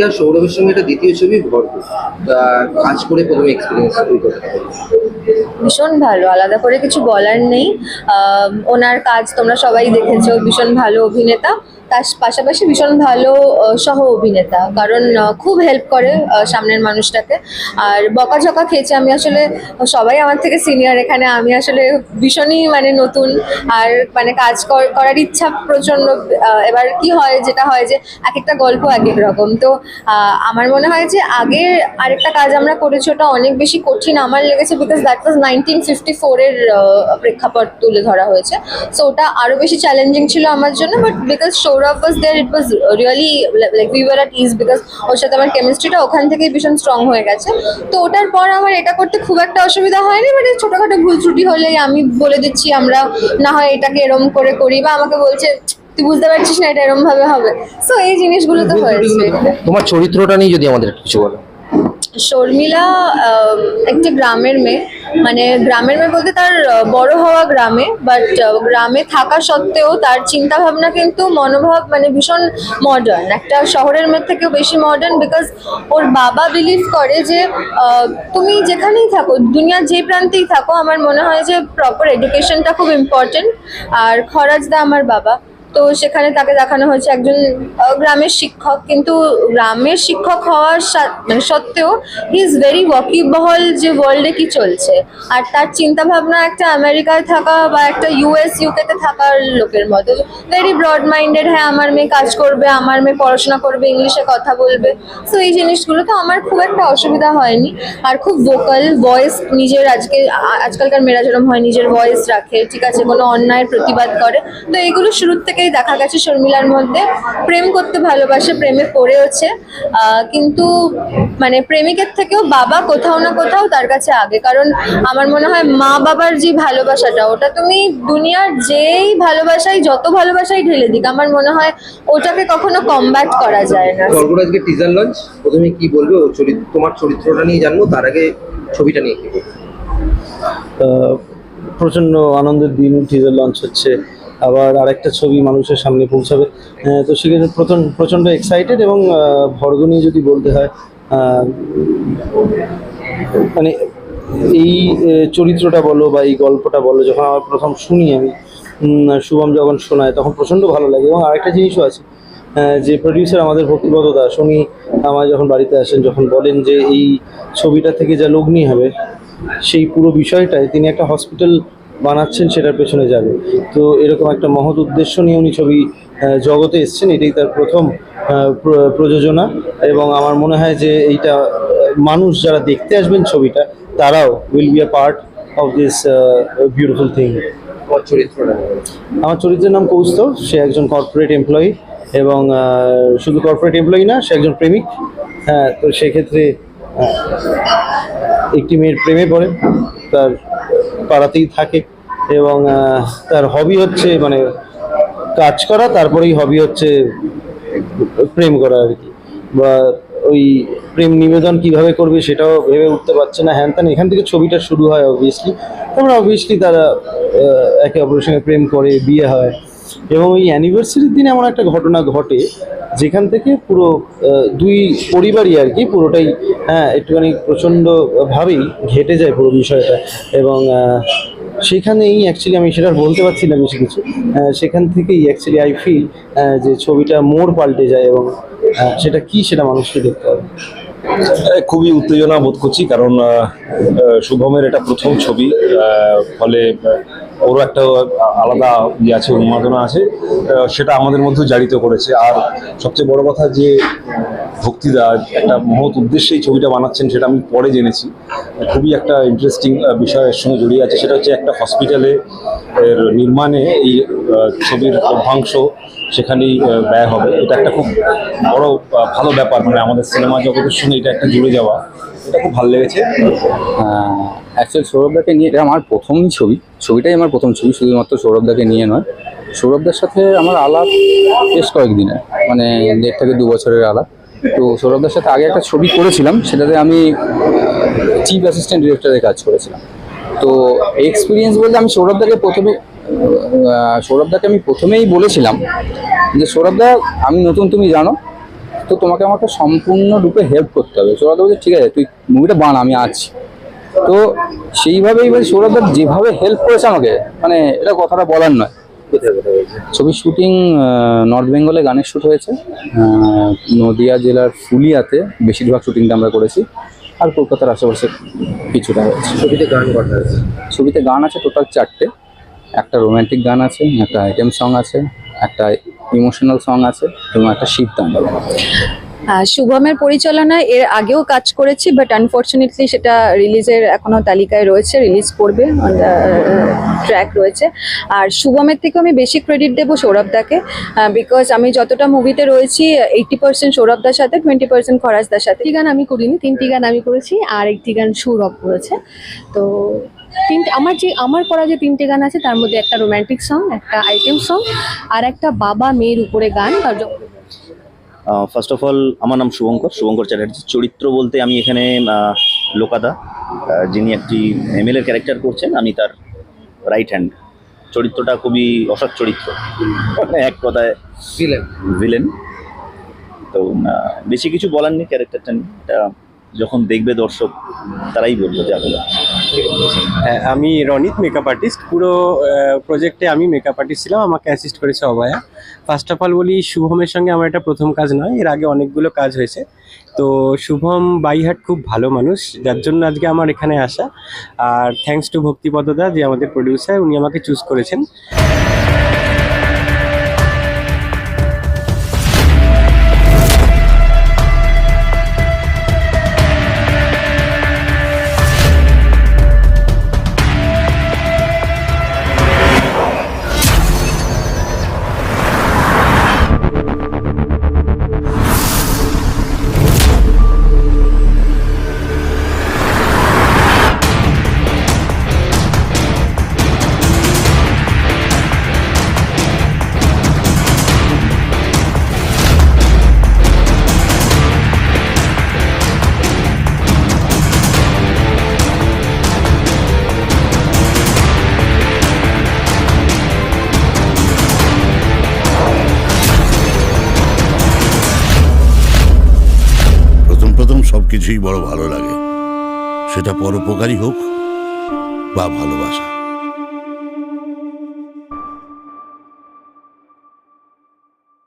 অঙ্কিতা সৌরভের সঙ্গে এটা দ্বিতীয় ছবি ভরপুর কাজ করে প্রথমে এক্সপিরিয়েন্স ভীষণ ভালো, আলাদা করে কিছু বলার নেই। ওনার কাজ তোমরা সবাই দেখেছ, ভীষণ ভালো অভিনেতা। তার পাশাপাশি ভীষণ ভালো সহ অভিনেতা। কারণ খুব হেল্প করে সামনের মানুষটাকে। আর বকাঝকা খেয়েছে, আমি আসলে, সবাই আমার থেকে সিনিয়র এখানে, আমি আসলে ভীষণই মানে নতুন। আর মানে কাজ কর- করার ইচ্ছা প্রচণ্ড এবার কি হয়, যেটা হয় যে এক একটা গল্প এক এক রকম। তো আমার মনে হয় যে, আগের আরেকটা কাজ আমরা করেছি, ওটা অনেক বেশি কঠিন আমার লেগেছে because that was nineteen fifty ফোরের প্রেক্ষাপট তুলে ধরা হয়েছে। সো ওটা আরও বেশি চ্যালেঞ্জিং ছিল আমার জন্য but because Sourav was there it was really like we were at ease because ওর সাথে আমার কেমিস্ট্রিটা ওখান থেকেই ভীষণ স্ট্রং হয়ে গেছে। তো ওটার পর আমার এটা করতে খুব একটা অসুবিধা হয়নি মানে ছোটোখাটো ভুল ত্রুটি হলেই আমি বলে দিচ্ছি আমরা না হয় এটাকে এরম করে করি বা আমাকে বলছে তুই বুঝতে পারছিস না এটা এরম ভাবে হবে। সো এই জিনিসগুলো তো হয়েছে। তোমার চরিত্রটা নিয়ে যদি আমাদের কিছু বলো। শর্মিলা একটি গ্রামের মেয়ে। মানে গ্রামের মেয়ে বলতে তার বড় হওয়া গ্রামে বাট গ্রামে থাকা সত্ত্বেও তার চিন্তা ভাবনা কিন্তু মনোভাব মানে ভীষণ মডার্ন একটা শহরের মেয়ের থেকেও বেশি মডার্ন বিকজ ওর বাবা বিলিভ করে যে তুমি যেখানেই থাকো, দুনিয়ার যে প্রান্তেই থাকো, আমার মনে হয় যে প্রপার এডুকেশনটা খুব ইম্পর্টেন্ট আর খরাজদা আমার বাবা। তো সেখানে তাকে দেখানো হয়েছে একজন গ্রামের শিক্ষক। কিন্তু গ্রামের শিক্ষক হওয়ার মানে সত্ত্বেও হি ইজ ভেরি ওয়াকিবহল যে ওয়ার্ল্ডে কি চলছে। আর তার চিন্তা ভাবনা একটা আমেরিকায় থাকা বা একটা ইউএস ইউকেতে থাকার লোকের মতো। ভেরি ব্রড মাইন্ডেড হ্যাঁ আমার মেয়ে কাজ করবে, আমার মেয়ে পড়াশোনা করবে, ইংলিশে কথা বলবে। সো এই জিনিসগুলো তো আমার খুব একটা অসুবিধা হয়নি। আর খুব ভোকাল ভয়েস নিজের আজকে আজকালকার মেয়েরা যেরকম হয়, নিজের ভয়েস রাখে, ঠিক আছে, কোনো অন্যায়ের প্রতিবাদ করে। তো এগুলো শুরুর থেকেই দেখা গেছে শর্মিলার মধ্যে। প্রেম করতে ভালোবাসে প্রেমে পড়েওছে। আহ, কিন্তু মানে প্রেমিকের থেকেও বাবা কোথাও না কোথাও তার কাছে আগে। কারণ আমার মনে হয় মা বাবার যে ভালোবাসাটা ওটা তুমি দুনিয়ার যেই ভালোবাসাই যত ভালোবাসাই ঢেলে দিক আমার মনে হয় ওটাকে কখনো কমব্যাট করা যায় না। গল্পটা আজকে টিজার লঞ্চ প্রথমে কি বলবে ও চরিত্র তোমার চরিত্রটা নিয়ে জানব তার আগে ছবিটা নিয়ে কি বলবে? আহ, প্রচণ্ড আনন্দের দিন টিজার লঞ্চ হচ্ছে। আবার আরেকটা ছবি মানুষের সামনে পৌঁছাবে। তো সেক্ষেত্রে প্রচণ্ড প্রচণ্ড এক্সাইটেড এবং আহ, ভর্গ নিয়ে যদি বলতে হয় মানে এই চরিত্রটা বলো বা এই গল্পটা বলো যখন আমার প্রথম শুনি আমি শুভম যখন শোনায় তখন প্রচণ্ড ভালো লাগে। এবং আরেকটা জিনিসও আছে যে প্রডিউসার আমাদের ভক্তিগত দাস উনি আমার যখন বাড়িতে আসেন যখন বলেন যে এই ছবিটা থেকে যা লগ্নি হবে সেই পুরো বিষয়টায় তিনি একটা হসপিটাল বানাচ্ছেন সেটার পেছনে যাবে। তো এরকম একটা মহৎ উদ্দেশ্য নিয়ে উনি ছবি জগতে এসছেন এটাই তার প্রথম প্রযোজনা। এবং আমার মনে হয় যে এইটা মানুষ যারা দেখতে আসবেন ছবিটা তারাও will be a part of this beautiful thing আমার চরিত্রের নাম কৌস্তভ সে একজন কর্পোরেট এমপ্লয়ি এবং শুধু কর্পোরেট এমপ্লয়ি না সে একজন প্রেমিক। হ্যাঁ তো সেক্ষেত্রে একটি মেয়ের প্রেমে পড়ে তার পাড়াতেই থাকে এবং তার হবি হচ্ছে মানে কাজ করা, তারপরেই হবি হচ্ছে প্রেম করা আর কি। বা ওই প্রেম নিবেদন কীভাবে করবে সেটাও ভেবে উঠতে পারছে না। হ্যান ত্যান, এখান থেকে ছবিটা শুরু হয় অবভিয়াসলি তারপরে অবভিয়াসলি তারা একে অপরের সঙ্গে প্রেম করে, বিয়ে হয়। এবং ওই অ্যানিভার্সারির দিন এমন একটা ঘটনা ঘটে, যেখান থেকে পুরো দুই পরিবারই আর কি পুরোটাই হ্যাঁ একটুখানি প্রচণ্ডভাবেই ঘেটে যায় পুরো বিষয়টা। এবং সেখানেই অ্যাকচুয়ালি আমি সেটা বলতে পারছি না বেশি কিছু। সেখান থেকেই অ্যাকচুয়ালি আই ফিল যে ছবিটা মোড় পাল্টে যায় এবং সেটা কি সেটা মানুষকে দেখতে হবে। খুবই উত্তেজনা বোধ করছি, কারণ শুভমের এটা প্রথম ছবি ফলে ওরও একটা আলাদা ইয়ে আছে, উন্মাদনা আছে সেটা আমাদের মধ্যেও জারিত করেছে। আর সবচেয়ে বড় কথা যে, ভক্তিদা একটা মহৎ উদ্দেশ্যে এই ছবিটা বানাচ্ছেন সেটা আমি পরে জেনেছি। খুবই একটা ইন্টারেস্টিং বিষয়ের সঙ্গে জড়িয়ে আছে। সেটা হচ্ছে একটা হসপিটালে এর নির্মাণে এই ছবির লভ্যাংশ সেখানেই ব্যয় হবে। এটা একটা খুব বড় ভালো ব্যাপার। মানে আমাদের সিনেমা জগতের সঙ্গে এটা একটা জুড়ে যাওয়া। এটা খুব ভালো লেগেছে। অ্যাকচুয়ালি সৌরভদাকে নিয়ে এটা আমার প্রথমই ছবি। ছবিটাই আমার প্রথম ছবি, শুধুমাত্র সৌরভদাকে নিয়ে নয়। সৌরভদার সাথে আমার আলাপ বেশ কয়েকদিনের মানে দেড় থেকে দু বছরের আলাপ। তো সৌরভদার সাথে আগে একটা ছবি করেছিলাম, সেটাতে আমি চিফ অ্যাসিস্ট্যান্ট ডিরেক্টরের কাজ করেছিলাম। তো এক্সপিরিয়েন্স বলতে আমি সৌরভদাকে প্রথমে সৌরভদাকে আমি প্রথমেই বলেছিলাম যে সৌরভদা আমি নতুন, তুমি জানো তো তোমাকে আমাকে সম্পূর্ণরূপে হেল্প করতে হবে। সৌরভদা বলছে ঠিক আছে তুই মুভিটা বান আমি আছি। তো সেইভাবেই এবার সৌরভদা যেভাবে হেল্প করেছে আমাকে মানে এটা কথাটা বলার নয়। ছবির শুটিং নর্থ বেঙ্গলে গানের শ্যুট হয়েছে। নদিয়া জেলার ফুলিয়াতে বেশিরভাগ শুটিংটা আমরা করেছি। আর কলকাতার আশেপাশে কিছুটা হয়েছে। ছবিতে গান করা হয়েছে ছবিতে গান আছে টোটাল চারটে। একটা রোমান্টিক গান আছে একটা আইটেম সং আছে একটা ইমোশনাল সং আছে এবং একটা শীত আহ, শুভমের পরিচালনায় এর আগেও কাজ করেছি বাট আনফর্চুনেটলি সেটা রিলিজের এখনও তালিকায় রয়েছে রিলিজ করবে ট্র্যাক রয়েছে। আর শুভমের থেকে আমি বেশি ক্রেডিট দেবো সৌরভদাকে বিকজ আমি যতটা মুভিতে রয়েছি এইটি পার্সেন্ট সৌরভদার সাথে টোয়েন্টি পার্সেন্ট খরাজদার সাথে। গান আমি করিনি তিনটি গান আমি করেছি আর একটি গান সৌরভ করেছে। তো তিনটে আমার যে আমার করা যে তিনটে গান আছে তার মধ্যে একটা রোম্যান্টিক সং একটা আইটেম সং আর একটা বাবা মেয়ের উপরে গান তার ফার্স্ট অফ অল আমার নাম শুভঙ্কর শুভঙ্কর চ্যাটার্জি। চরিত্র বলতে আমি এখানে লোকাদা যিনি একটি এমএলএর ক্যারেক্টার করছেন আমি তার রাইট হ্যান্ড চরিত্রটা খুবই অসৎ চরিত্র। এক কথায় ছিলেন ভিলেন তো বেশি কিছু বলার নেই ক্যারেক্টারটা নিয়ে। এটা যখন দেখবে দর্শক, তারাই বলবে যা বলে হ্যাঁ আমি রনিত মেকআপ আর্টিস্ট পুরো প্রজেক্টে আমি মেকআপ আর্টিস্ট ছিলাম, আমাকে অ্যাসিস্ট করেছে অভয়া। ফার্স্ট অফ অল বলি, শুভমের সঙ্গে আমার এটা প্রথম কাজ নয়, এর আগে অনেকগুলো কাজ হয়েছে। তো শুভম বাইহাট খুব ভালো মানুষ, যার জন্য আজকে আমার এখানে আসা। আর থ্যাঙ্কস টু ভক্তিপদদা যে আমাদের প্রডিউসার উনি আমাকে চুজ করেছেন। বড় ভালো লাগে। সেটা পরোপকারী হোক বা ভালোবাসা।